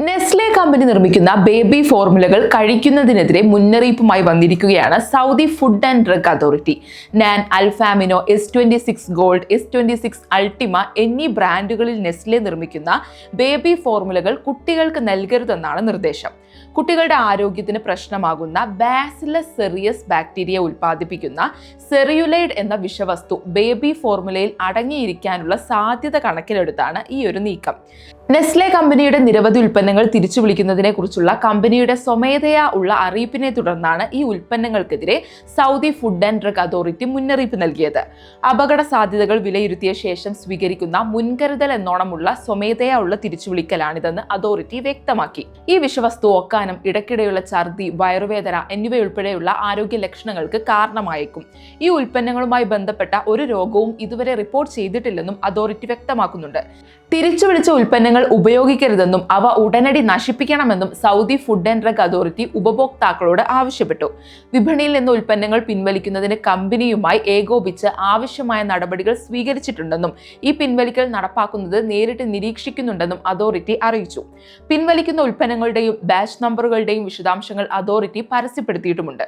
ne Nestle company നിർമ്മിക്കുന്ന baby ഫോർമുലകൾ കഴിക്കുന്നതിനെതിരെ മുന്നറിയിപ്പുമായി വന്നിരിക്കുകയാണ് Saudi Food and Drug Authority NAN Alfamino S twenty six gold S twenty six Ultima എന്നീ ബ്രാൻഡുകളിൽ നെസ്ലെ നിർമ്മിക്കുന്ന ബേബി ഫോർമുലകൾ കുട്ടികൾക്ക് നൽകരുതെന്നാണ് നിർദ്ദേശം. കുട്ടികളുടെ ആരോഗ്യത്തിന് പ്രശ്നമാകുന്ന ബാസിലസ് സെറിയസ് ബാക്ടീരിയ ഉൽപ്പാദിപ്പിക്കുന്ന സെറിയുലൈഡ് എന്ന വിഷവസ്തു ബേബി ഫോർമുലയിൽ അടങ്ങിയിരിക്കാനുള്ള സാധ്യത കണക്കിലെടുത്താണ് ഈ ഒരു നീക്കം. നെസ്ലെ കമ്പനിയുടെ നിരവധി ഉൽപ്പന്നങ്ങൾ തിരിച്ചു വിളിക്കുന്നതിനെ കുറിച്ചുള്ള കമ്പനിയുടെ സ്വമേധയാ ഉള്ള അറിയിപ്പിനെ തുടർന്നാണ് ഈ ഉൽപ്പന്നങ്ങൾക്കെതിരെ Saudi Food and Drug Authority മുന്നറിയിപ്പ് നൽകിയത്. അപകട സാധ്യതകൾ വിലയിരുത്തിയ ശേഷം സ്വീകരിക്കുന്ന മുൻകരുതൽ എന്നോണമുള്ള സ്വമേധയാ ഉള്ള തിരിച്ചുവിളിക്കലാണിതെന്ന് അതോറിറ്റി വ്യക്തമാക്കി. ഈ വിഷവസ്തു ഒക്കാനം ഇടയ്ക്കിടെയുള്ള ഛർദി വയറുവേദന എന്നിവയുൾപ്പെടെയുള്ള ആരോഗ്യ ലക്ഷണങ്ങൾക്ക് കാരണമായേക്കും. ഈ ഉൽപ്പന്നങ്ങളുമായി ബന്ധപ്പെട്ട ഒരു രോഗവും ഇതുവരെ റിപ്പോർട്ട് ചെയ്തിട്ടില്ലെന്നും അതോറിറ്റി വ്യക്തമാക്കുന്നുണ്ട്. തിരിച്ചു വിളിച്ച ഉൽപ്പന്നങ്ങൾ ഉപയോഗിക്കരുതെന്നും അവ ഉടനടി നശിപ്പിക്കണമെന്നും Saudi Food and Drug Authority ഉപഭോക്താക്കളോട് ആവശ്യപ്പെട്ടു. വിപണിയിൽ നിന്ന് ഉൽപ്പന്നങ്ങൾ പിൻവലിക്കുന്നതിന് കമ്പനിയുമായി ഏകോപിച്ച് ആവശ്യമായ നടപടികൾ സ്വീകരിച്ചിട്ടുണ്ടെന്നും ഈ പിൻവലിക്കൽ നടപ്പാക്കുന്നത് നേരിട്ട് നിരീക്ഷിക്കുന്നുണ്ടെന്നും അതോറിറ്റി അറിയിച്ചു. പിൻവലിക്കുന്ന ഉൽപ്പന്നങ്ങളുടെയും ബാച്ച് നമ്പറുകളുടെയും വിശദാംശങ്ങൾ അതോറിറ്റി പരസ്യപ്പെടുത്തിയിട്ടുമുണ്ട്.